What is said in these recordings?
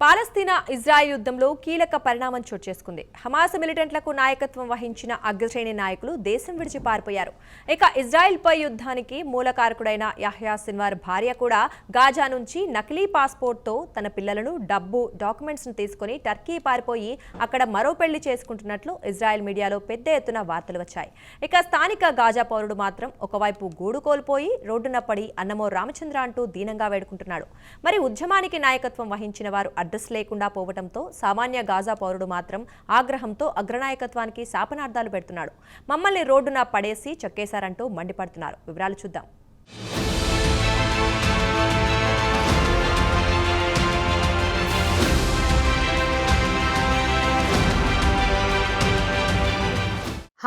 పాలస్తీనా Israel యుద్ధంలో కీలక పరిణామం చోటు చేసుకుంది. హమాస్ మిలిటెంట్లకు నాయకత్వం వహించిన అగ్రశ్రేణి నాయకులు దేశం విడిచి పారిపోయారు. ఇక ఇజ్రాయెల్పై యుద్ధానికి మూలకారకుడైన యహ్యా సిన్వార్ భార్య కూడా గాజా నుంచి నకిలీ పాస్పోర్ట్తో తన పిల్లలను డబ్బు డాక్యుమెంట్స్ను తీసుకుని టర్కీ పారిపోయి అక్కడ మరో పెళ్ళి చేసుకుంటున్నట్లు ఇజ్రాయెల్ మీడియాలో పెద్ద ఎత్తున వార్తలు వచ్చాయి. ఇక స్థానిక గాజా పౌరుడు మాత్రం ఒకవైపు గూడు కోల్పోయి రోడ్డున పడి అన్నమో రామచంద్ర అంటూ దీనంగా వేడుకుంటున్నాడు. మరి ఉద్యమానికి నాయకత్వం వహించిన వారు అడ్రస్ లేకుండా పోవడంతో సామాన్య గాజా పౌరుడు మాత్రం ఆగ్రహంతో అగ్రనాయకత్వానికి శాపనార్థాలు పెడుతున్నాడు. మమ్మల్ని రోడ్డున పడేసి చెక్కేశారంటూ మండిపడుతున్నారు. వివరాలు చూద్దాం.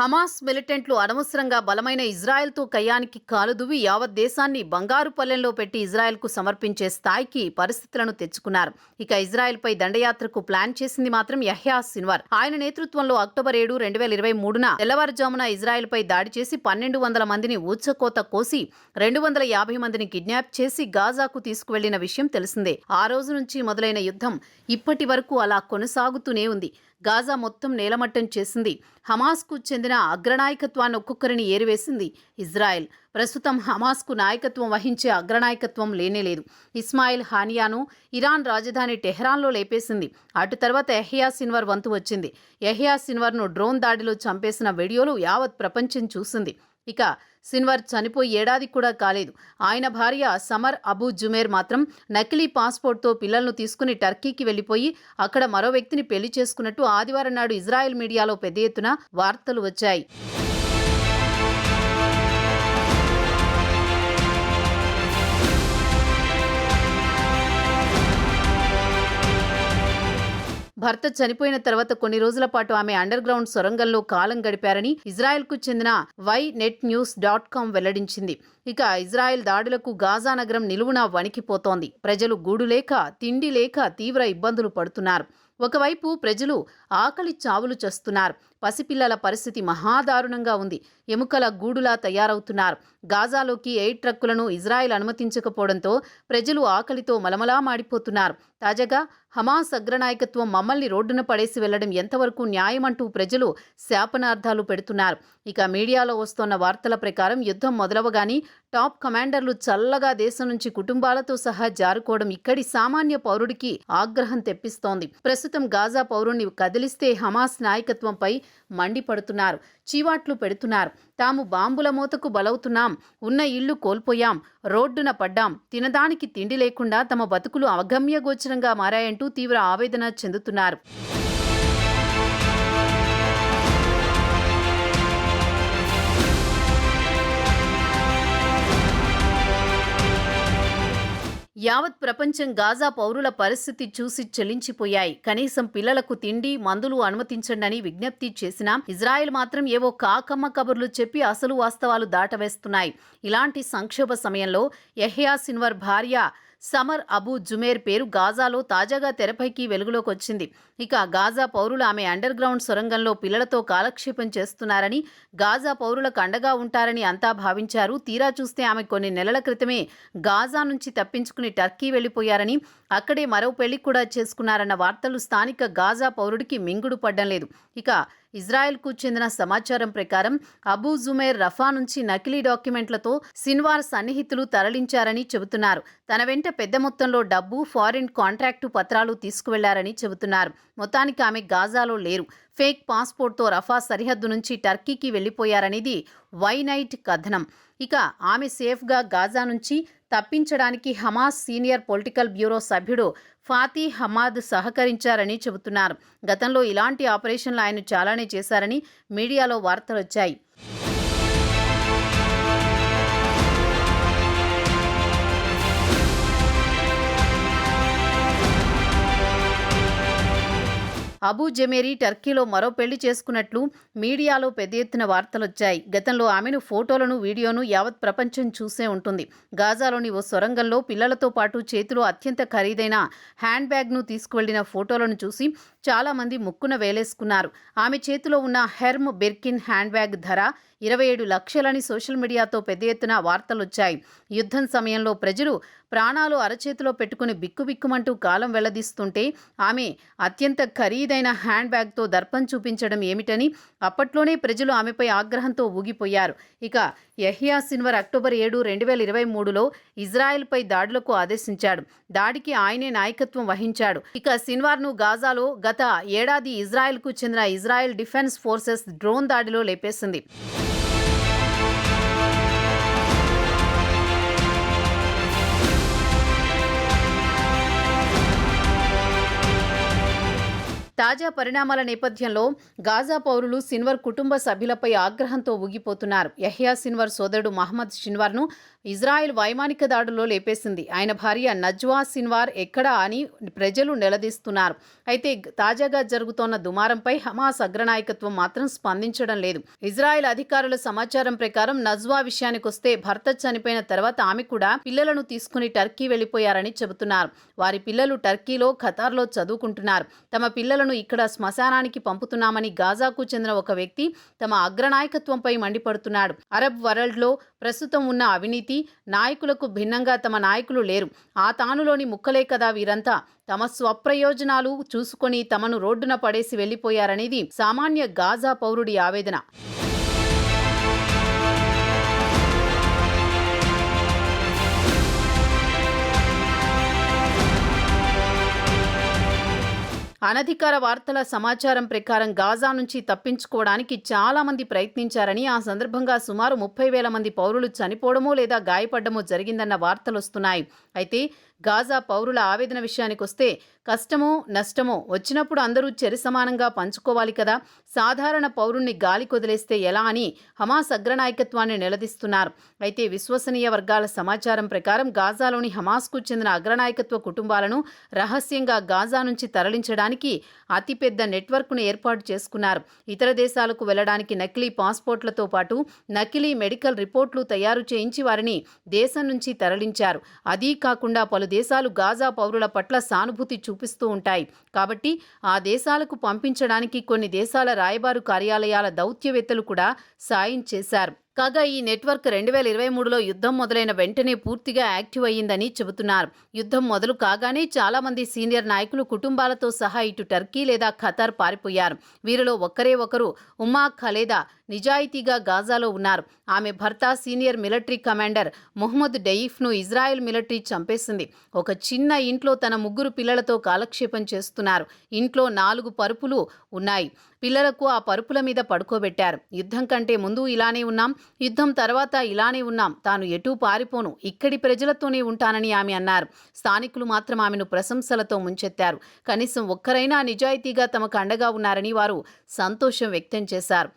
హమాస్ మిలిటెంట్లు అనవసరంగా బలమైన ఇజ్రాయెల్తో కయ్యానికి కాలుదువి యావత్ దేశాన్ని బంగారు పల్లెంలో పెట్టి ఇజ్రాయెల్కు సమర్పించే స్థాయికి పరిస్థితులను తెచ్చుకున్నారు. ఇక ఇజ్రాయెల్పై దండయాత్రకు ప్లాన్ చేసింది మాత్రం యహ్యా సిన్వార్. ఆయన నేతృత్వంలో అక్టోబర్ ఏడు రెండు వేల ఇరవై మూడున తెల్లవారుజామున ఇజ్రాయెల్పై దాడి చేసి పన్నెండు వందల మందిని ఊచకోత కోసి రెండు వందల యాభై మందిని కిడ్నాప్ చేసి గాజాకు తీసుకువెళ్ళిన విషయం తెలిసిందే. ఆ రోజు నుంచి మొదలైన యుద్ధం ఇప్పటి వరకు అలా కొనసాగుతూనే ఉంది. గాజా మొత్తం నేలమట్టం చేసింది. హమాస్కు చెందిన అగ్రనాయకత్వాన్ని ఒక్కొక్కరిని ఏరివేసింది ఇజ్రాయెల్. ప్రస్తుతం హమాస్కు నాయకత్వం వహించే అగ్రనాయకత్వం లేనేలేదు ఇస్మాయిల్ హానియాను ఇరాన్ రాజధాని టెహ్రాన్లో లేపేసింది. అటు తర్వాత ఎహియా సిన్వర్ వంతు వచ్చింది. ఎహియా సిన్వర్ను డ్రోన్ దాడిలో చంపేసిన వీడియోలు యావత్ ప్రపంచం చూసింది. ఇక సిన్వర్ చనిపోయి ఏడాది కూడా కాలేదు. ఆయన భార్య సమర్ అబూ జుమేర్ మాత్రం నకిలీ పాస్పోర్ట్తో పిల్లలను తీసుకుని టర్కీకి వెళ్ళిపోయి అక్కడ మరో వ్యక్తిని పెళ్ళి చేసుకున్నట్టు ఆదివారం నాడు ఇజ్రాయెల్ మీడియాలో పెద్ద ఎత్తున వార్తలు వచ్చాయి. భర్త చనిపోయిన తర్వాత కొన్ని రోజుల పాటు ఆమె అండర్ గ్రౌండ్ సొరంగంలో కాలం గడిపారని ఇజ్రాయెల్కు చెందిన Ynet news dot com వెల్లడించింది. ఇక ఇజ్రాయెల్ దాడులకు గాజా నగరం నిలువునా వణికిపోతోంది. ప్రజలు గూడు లేక తిండి లేక తీవ్ర ఇబ్బందులు పడుతున్నారు. ఒకవైపు ప్రజలు ఆకలి చావులు చస్తున్నారు. పసిపిల్లల పరిస్థితి మహాదారుణంగా ఉంది. ఎముకల గూడులా తయారవుతున్నారు. గాజాలోకి ఎయిర్ ట్రక్కులను ఇజ్రాయెల్ అనుమతించకపోవడంతో ప్రజలు ఆకలితో మలమలా మాడిపోతున్నారు. తాజాగా హమాస్ అగ్రనాయకత్వం మమ్మల్ని రోడ్డున పడేసి వెళ్ళడం ఎంతవరకు న్యాయమంటూ ప్రజలు శాపనార్థాలు పెడుతున్నారు. ఇక మీడియాలో వస్తోన్న వార్తల ప్రకారం యుద్ధం మొదలవగాని టాప్ కమాండర్లు చల్లగా దేశం నుంచి కుటుంబాలతో సహా జారుకోవడం ఇక్కడి సామాన్య పౌరుడికి ఆగ్రహం తెప్పిస్తోంది. ప్రస్తుతం గాజా పౌరుణ్ణి కదిలిస్తే హమాస్ నాయకత్వంపై మండిపడుతున్నారు. చీవాట్లు పెడుతున్నారు. తాము బాంబుల మూతకు బలవుతున్నాం. ఉన్న ఇళ్ళు కోల్పోయాం. రోడ్డున పడ్డాం. తినదానికి తిండి లేకుండా తమ బతుకులు అగమ్యగోచరంగా మారాయంటూ తీవ్ర ఆవేదన చెందుతున్నారు. యావత్ ప్రపంచం గాజా పౌరుల పరిస్థితి చూసి చెల్లించిపోయాయి కనీసం పిల్లలకు తిండి మందులు అనుమతించండని విజ్ఞప్తి చేసినా ఇజ్రాయెల్ మాత్రం ఏవో కాకమ్మ కబుర్లు చెప్పి అసలు వాస్తవాలు దాటవేస్తున్నాయి. ఇలాంటి సంక్షోభ సమయంలో యహ్యా సిన్వర్ భార్య సమర్ అబూ జుమేర్ పేరు గాజాలో తాజాగా తెరపైకి వెలుగులోకి వచ్చింది ఇక గాజా పౌరులు ఆమె అండర్ గ్రౌండ్ సొరంగంలో పిల్లలతో కాలక్షేపం చేస్తున్నారని గాజా పౌరులకు అండగా ఉంటారని అంతా భావించారు. తీరా చూస్తే ఆమె కొన్ని నెలల క్రితమే గాజా నుంచి తప్పించుకుని టర్కీ వెళ్ళిపోయారని అక్కడే మరో పెళ్ళి కూడా చేసుకున్నారన్న వార్తలు స్థానిక గాజా పౌరుడికి మింగుడు పడ్డం లేదు. ఇక ఇజ్రాయెల్కు చెందిన సమాచారం ప్రకారం అబూ జుమేర్ రఫా నుంచి నకిలీ డాక్యుమెంట్లతో సిన్వార్ సన్నిహితులు తరలించారని చెబుతున్నారు. తన వెంట పెద్ద మొత్తంలో డబ్బు ఫారిన్ కాంట్రాక్టు పత్రాలు తీసుకువెళ్ళారని చెబుతున్నారు. మొత్తానికి ఆమె గాజాలో లేరు. ఫేక్ పాస్పోర్ట్తో రఫా సరిహద్దు నుంచి టర్కీకి వెళ్ళిపోయారనేది వైనైట్ కథనం. ఇక ఆమె సేఫ్గా గాజా నుంచి తప్పించడానికి హమాస్ సీనియర్ పొలిటికల్ బ్యూరో సభ్యుడు ఫాతీ హమాద్ సహకరించారని చెబుతున్నారు. గతంలో ఇలాంటి ఆపరేషన్లు ఆయన చాలానే చేశారని మీడియాలో వార్తలు వచ్చాయి అబూ జమేరీ టర్కీలో మరో పెళ్ళి చేసుకున్నట్లు మీడియాలో పెద్ద ఎత్తున వార్తలొచ్చాయి. గతంలో ఆమెను ఫోటోలను వీడియోను యావత్ ప్రపంచం చూసే ఉంటుంది. గాజాలోని ఓ సొరంగంలో పిల్లలతో పాటు చేతిలో అత్యంత ఖరీదైన హ్యాండ్ బ్యాగ్ను తీసుకువెళ్ళిన ఫోటోలను చూసి చాలామంది ముక్కున వేలేసుకున్నారు. ఆమె చేతిలో ఉన్న హెర్మ్ బెర్కిన్ హ్యాండ్ బ్యాగ్ ధర ఇరవై ఏడు లక్షలని సోషల్ మీడియాతో పెద్ద ఎత్తున వార్తలొచ్చాయి. యుద్ధం సమయంలో ప్రజలు ప్రాణాలు అరచేతిలో పెట్టుకుని బిక్కుబిక్కుమంటూ కాలం వెళ్ళదీస్తుంటే ఆమె అత్యంత ఖరీదైన హ్యాండ్ బ్యాగ్తో దర్పం చూపించడం ఏమిటని అప్పట్లోనే ప్రజలు ఆమెపై ఆగ్రహంతో ఊగిపోయారు. ఇక యహియా సిన్వర్ అక్టోబర్ ఏడు రెండు వేల ఇరవై మూడులో ఇజ్రాయెల్పై దాడులకు ఆదేశించాడు. దాడికి ఆయనే నాయకత్వం వహించాడు. ఇక సిన్వార్ను గాజాలో గత ఏడాది ఇజ్రాయెల్కు చెందిన ఇజ్రాయెల్ డిఫెన్స్ ఫోర్సెస్ డ్రోన్ దాడిలో లేపేసింది. తాజా పరిణామాల నేపథ్యంలో గాజా పౌరులు సిన్వర్ కుటుంబ సభ్యులపై ఆగ్రహంతో ఊగిపోతున్నారు. యహ్యా సిన్వర్ సోదరుడు మహమ్మద్ సిన్వార్ను ఇజ్రాయెల్ వైమానిక దాడుల్లో లేపేసింది. ఆయన భార్య నజ్వా సిన్వార్ ఎక్కడా అని ప్రజలు నిలదీస్తున్నారు. అయితే తాజాగా జరుగుతోన్న దుమారంపై హమాస్ అగ్రనాయకత్వం మాత్రం స్పందించడం లేదు. ఇజ్రాయెల్ అధికారుల సమాచారం ప్రకారం నజ్వా విషయానికొస్తే భర్త చనిపోయిన తర్వాత ఆమె కూడా పిల్లలను తీసుకుని టర్కీ వెళ్ళిపోయారని చెబుతున్నారు. వారి పిల్లలు టర్కీలో ఖతార్లో చదువుకుంటున్నారు. తమ పిల్లలను ఇక్కడ శ్మశానానికి పంపుతున్నామని గాజాకు చెందిన ఒక వ్యక్తి తమ అగ్రనాయకత్వంపై మండిపడుతున్నాడు. అరబ్ వరల్డ్లో ప్రస్తుతం ఉన్న అవినీతి నాయకులకు భిన్నంగా తమ నాయకులు లేరు. ఆ తానులోని ముక్కలే కదా వీరంతా తమ స్వప్రయోజనాలు చూసుకొని తమను రోడ్డున పడేసి వెళ్ళిపోయారనేది సామాన్య గాజా పౌరుడి ఆవేదన. అనధికార వార్తల సమాచారం ప్రకారం గాజా నుంచి తప్పించుకోవడానికి చాలా మంది ప్రయత్నించారని ఆ సందర్భంగా సుమారు ముప్పై వేల మంది పౌరులు చనిపోవడమో లేదా గాయపడ్డమో జరిగిందన్న వార్తలు వస్తున్నాయి అయితే గాజా పౌరుల ఆవేదన విషయానికొస్తే కష్టమో నష్టమో వచ్చినప్పుడు అందరూ చెరి సమానంగా పంచుకోవాలి కదా. సాధారణ పౌరుణ్ణి గాలి కొదిలేస్తే ఎలా అని హమాస్ అగ్రనాయకత్వాన్ని నిలదీస్తున్నారు. అయితే విశ్వసనీయ వర్గాల సమాచారం ప్రకారం గాజాలోని హమాస్కు చెందిన అగ్రనాయకత్వ కుటుంబాలను రహస్యంగా గాజా నుంచి తరలించడానికి అతిపెద్ద నెట్వర్క్ను ఏర్పాటు చేసుకున్నారు. ఇతర దేశాలకు వెళ్ళడానికి నకిలీ పాస్పోర్ట్లతో పాటు నకిలీ మెడికల్ రిపోర్ట్లు తయారు చేయించి వారిని దేశం నుంచి తరలించారు. అదీ కాకుండా పలు దేశాలు గాజా పౌరుల పట్ల సానుభూతి చూపిస్తూ ఉంటాయి. కాబట్టి ఆ దేశాలకు పంపించడానికి కొన్ని దేశాల రాయబారు కార్యాలయాల దౌత్యవేత్తలు కూడా సాయం చేశారు. కాగా ఈ నెట్వర్క్ రెండు వేల ఇరవై మూడులో యుద్ధం మొదలైన వెంటనే పూర్తిగా యాక్టివ్ అయ్యిందని చెబుతున్నారు. యుద్ధం మొదలు కాగానే చాలామంది సీనియర్ నాయకులు కుటుంబాలతో సహా ఇటు టర్కీ లేదా ఖతార్ పారిపోయారు. వీరిలో ఒక్కరే ఒకరు ఉమా ఖలేదా నిజాయితీగా గాజాలో ఉన్నారు. ఆమె భర్త సీనియర్ మిలిటరీ కమాండర్ మొహమ్మద్ డయీఫ్ను ఇజ్రాయెల్ మిలిటరీ చంపేసింది. ఒక చిన్న ఇంట్లో తన ముగ్గురు పిల్లలతో కాలక్షేపం చేస్తున్నారు. ఇంట్లో నాలుగు పరుపులు ఉన్నాయి. పిల్లలకు ఆ పరుపుల మీద పడుకోబెట్టారు. యుద్ధం కంటే ముందు ఇలానే ఉన్నాం. యుద్ధం తర్వాత ఇలానే ఉన్నాం. తాను ఎటూ పారిపోను. ఇక్కడి ప్రజలతోనే ఉంటానని ఆమె అన్నారు. స్థానికులు మాత్రం ఆమెను ప్రశంసలతో ముంచెత్తారు. కనీసం ఒక్కరైనా నిజాయితీగా తమకు అండగా ఉన్నారని వారు సంతోషం వ్యక్తం చేశారు.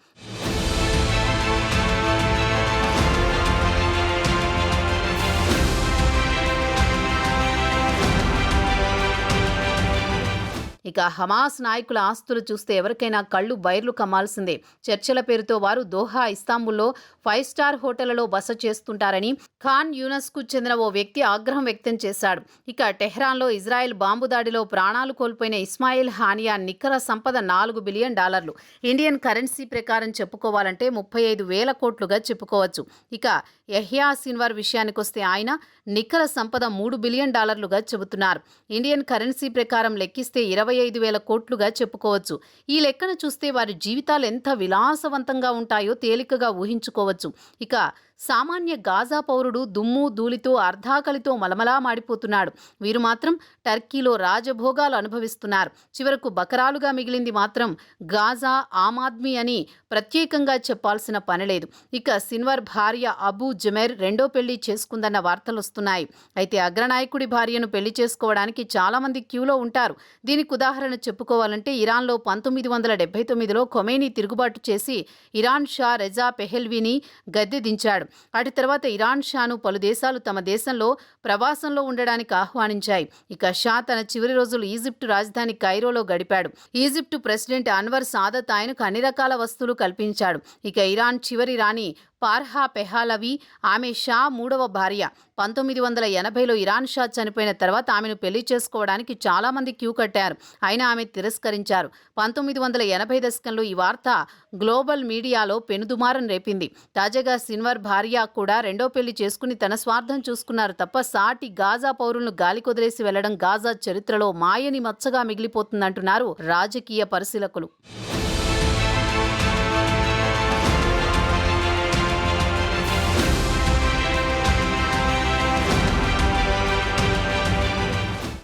ఇక హమాస్ నాయకుల ఆస్తులు చూస్తే ఎవరికైనా కళ్ళు బైర్లు కమ్మాల్సిందే. చర్చల పేరుతో వారు దోహా ఇస్తాంబుల్లో ఫైవ్ స్టార్ హోటళ్ళలో బస చేస్తుంటారని ఖాన్ యూనస్కు చెందిన ఓ వ్యక్తి ఆగ్రహం వ్యక్తం చేశాడు. ఇక టెహ్రాన్లో ఇజ్రాయెల్ బాంబు దాడిలో ప్రాణాలు కోల్పోయిన ఇస్మాయిల్ హానియా నికర సంపద నాలుగు బిలియన్ డాలర్లు. ఇండియన్ కరెన్సీ ప్రకారం చెప్పుకోవాలంటే ముప్పై ఐదు వేల కోట్లుగా చెప్పుకోవచ్చు. ఇక యహ్యా సిన్వర్ విషయానికొస్తే ఆయన నికర సంపద మూడు బిలియన్ డాలర్లుగా చెబుతున్నారు. ఇండియన్ కరెన్సీ ప్రకారం లెక్కిస్తే ఇరవై ఐదు వేల కోట్లుగా చెప్పుకోవచ్చు. ఈ లెక్కన చూస్తే వారి జీవితాలు ఎంత విలాసవంతంగా ఉంటాయో తేలికగా ఊహించుకోవచ్చు. ఇక సామాన్య గాజా పౌరుడు దుమ్ము ధూళితో అర్ధాకలితో మలమలా మాడిపోతున్నాడు. వీరు మాత్రం టర్కీలో రాజభోగాలు అనుభవిస్తున్నారు. చివరకు బకరాలుగా మిగిలింది మాత్రం గాజా ఆమ్ ఆద్మీ అని ప్రత్యేకంగా చెప్పాల్సిన పనిలేదు ఇక సిన్వర్ భార్య అబూ జుమెర్ రెండో పెళ్ళి చేసుకుందన్న వార్తలు వస్తున్నాయి. అయితే అగ్రనాయకుడి భార్యను పెళ్ళి చేసుకోవడానికి చాలామంది క్యూలో ఉంటారు. దీనికి ఉదాహరణ చెప్పుకోవాలంటే ఇరాన్లో పంతొమ్మిది వందల డెబ్బై తొమ్మిదిలో కొమేని తిరుగుబాటు చేసి ఇరాన్ షా రెజా పెహెల్వీని గద్దె దించాడు. అటు తర్వాత ఇరాన్ షాను పలు దేశాలు తమ దేశంలో ప్రవాసంలో ఉండడానికి ఆహ్వానించాయి. ఇక షా తన చివరి రోజులు ఈజిప్టు రాజధాని కైరోలో గడిపాడు. ఈజిప్టు ప్రెసిడెంట్ అన్వర్ సాదత్ ఆయనకు అన్ని రకాల వస్తువులు కల్పించాడు. ఇక ఇరాన్ చివరి రాణి పార్హా పెహాలవి ఆమె షా మూడవ భార్య. పంతొమ్మిది వందల ఎనభైలో ఇరాన్ షా చనిపోయిన తర్వాత ఆమెను పెళ్ళి చేసుకోవడానికి చాలామంది క్యూ కట్టారు. అయినా ఆమె తిరస్కరించారు. పంతొమ్మిది వందల ఎనభై దశకంలో ఈ వార్త గ్లోబల్ మీడియాలో పెనుదుమారం రేపింది. తాజాగా సిన్వర్ భార్య కూడా రెండో పెళ్ళి చేసుకుని తన స్వార్థం చూసుకున్నారు తప్ప సాటి గాజా పౌరులను గాలికొదిలేసి వెళ్ళడం గాజా చరిత్రలో మాయని మచ్చగా మిగిలిపోతుందంటున్నారు రాజకీయ పరిశీలకులు.